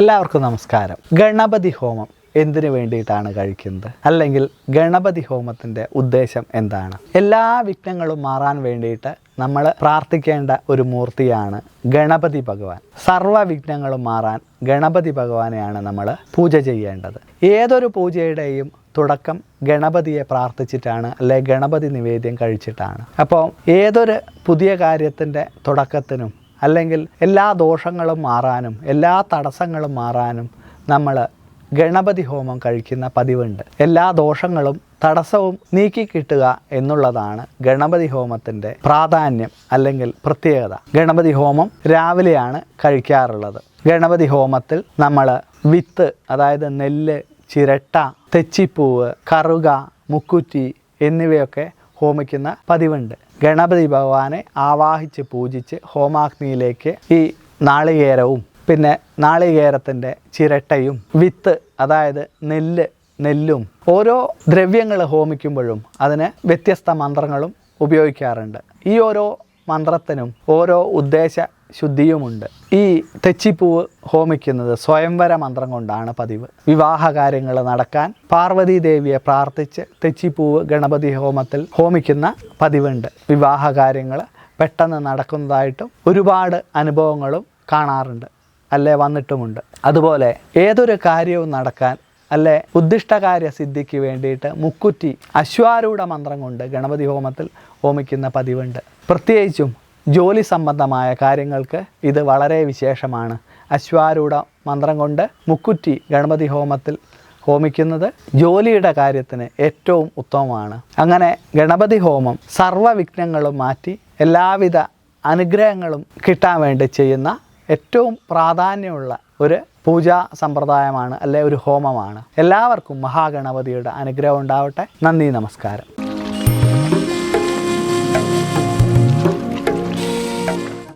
എല്ലാവർക്കും നമസ്കാരം. ഗണപതി ഹോമം എന്തിനു വേണ്ടിയിട്ടാണ് കഴിക്കുന്നത്? അല്ലെങ്കിൽ ഗണപതി ഹോമത്തിന്റെ ഉദ്ദേശം എന്താണ്? എല്ലാ വിഘ്നങ്ങളും മാറാൻ വേണ്ടിയിട്ട് നമ്മൾ പ്രാർത്ഥിക്കേണ്ട ഒരു മൂർത്തിയാണ് ഗണപതി ഭഗവാൻ. സർവ വിഘ്നങ്ങളും മാറാൻ ഗണപതി ഭഗവാനെയാണ് നമ്മൾ പൂജ ചെയ്യേണ്ടത്. ഏതൊരു പൂജയുടെയും തുടക്കം ഗണപതിയെ പ്രാർത്ഥിച്ചിട്ടാണ് അല്ലെ ഗണപതി നിവേദ്യം കഴിച്ചിട്ടാണ്. അപ്പോൾ ഏതൊരു പുതിയ കാര്യത്തിന്റെ തുടക്കത്തിനും അല്ലെങ്കിൽ എല്ലാ ദോഷങ്ങളും മാറാനും എല്ലാ തടസ്സങ്ങളും മാറാനും നമ്മൾ ഗണപതി ഹോമം കഴിക്കുന്ന പതിവുണ്ട്. എല്ലാ ദോഷങ്ങളും തടസ്സവും നീക്കി കിട്ടുക എന്നുള്ളതാണ് ഗണപതി ഹോമത്തിന്റെ പ്രാധാന്യം അല്ലെങ്കിൽ പ്രത്യേകത. ഗണപതി ഹോമം രാവിലെയാണ് കഴിക്കാറുള്ളത്. ഗണപതി ഹോമത്തിൽ നമ്മൾ വിത്ത് അതായത് നെല്ല് ചിരട്ട തെച്ചിപ്പൂവ് കറുക മുക്കുറ്റി എന്നിവയൊക്കെ ഹോമിക്കുന്ന പതിവുണ്ട്. ഗണപതി ഭഗവാനെ ആവാഹിച്ച് പൂജിച്ച് ഹോമാഗ്നിയിലേക്ക് ഈ നാളികേരവും പിന്നെ നാളികേരത്തിന്റെ ചിരട്ടയും വിത്ത് അതായത് നെല്ല് നെല്ലും ഓരോ ദ്രവ്യങ്ങൾ ഹോമിക്കുമ്പോഴും അതിന് വ്യത്യസ്ത മന്ത്രങ്ങളും ഉപയോഗിക്കാറുണ്ട്. ഈ ഓരോ മന്ത്രത്തിനും ഓരോ ഉദ്ദേശ ശുദ്ധിയുമുണ്ട്. ഈ തെച്ചിപ്പൂവ് ഹോമിക്കുന്നത് സ്വയംവര മന്ത്രം കൊണ്ടാണ് പതിവ്. വിവാഹ കാര്യങ്ങൾ നടക്കാൻ പാർവതി ദേവിയെ പ്രാർത്ഥിച്ച് തെച്ചിപ്പൂവ് ഗണപതി ഹോമത്തിൽ ഹോമിക്കുന്ന പതിവുണ്ട്. വിവാഹ കാര്യങ്ങൾ പെട്ടെന്ന് നടക്കുന്നതായിട്ടും ഒരുപാട് അനുഭവങ്ങളും കാണാറുണ്ട്. അല്ലേ? വന്നിട്ടുമുണ്ട്. അതുപോലെ ഏതൊരു കാര്യവും നടക്കാൻ അല്ലെ? ഉദ്ദിഷ്ടകാര്യ സിദ്ധിക്ക് വേണ്ടിയിട്ട് മുക്കുറ്റി അശ്വാരൂഢ മന്ത്രം കൊണ്ട് ഗണപതി ഹോമത്തിൽ ഹോമിക്കുന്ന പതിവുണ്ട്. പ്രത്യേകിച്ചും ജോലി സംബന്ധമായ കാര്യങ്ങൾക്ക് ഇത് വളരെ വിശേഷമാണ്. അശ്വാരൂഢ മന്ത്രം കൊണ്ട് മുക്കുറ്റി ഗണപതി ഹോമത്തിൽ ഹോമിക്കുന്നത് ജോലിയുടെ കാര്യത്തിന് ഏറ്റവും ഉത്തമമാണ്. അങ്ങനെ ഗണപതി ഹോമം സർവ വിഘ്നങ്ങളും മാറ്റി എല്ലാവിധ അനുഗ്രഹങ്ങളും കിട്ടാൻ വേണ്ടി ചെയ്യുന്ന ഏറ്റവും പ്രാധാന്യമുള്ള ഒരു പൂജാ സമ്പ്രദായമാണ് അല്ലെ ഒരു ഹോമമാണ്. എല്ലാവർക്കും മഹാഗണപതിയുടെ അനുഗ്രഹം ഉണ്ടാവട്ടെ. നന്ദി നമസ്കാരം.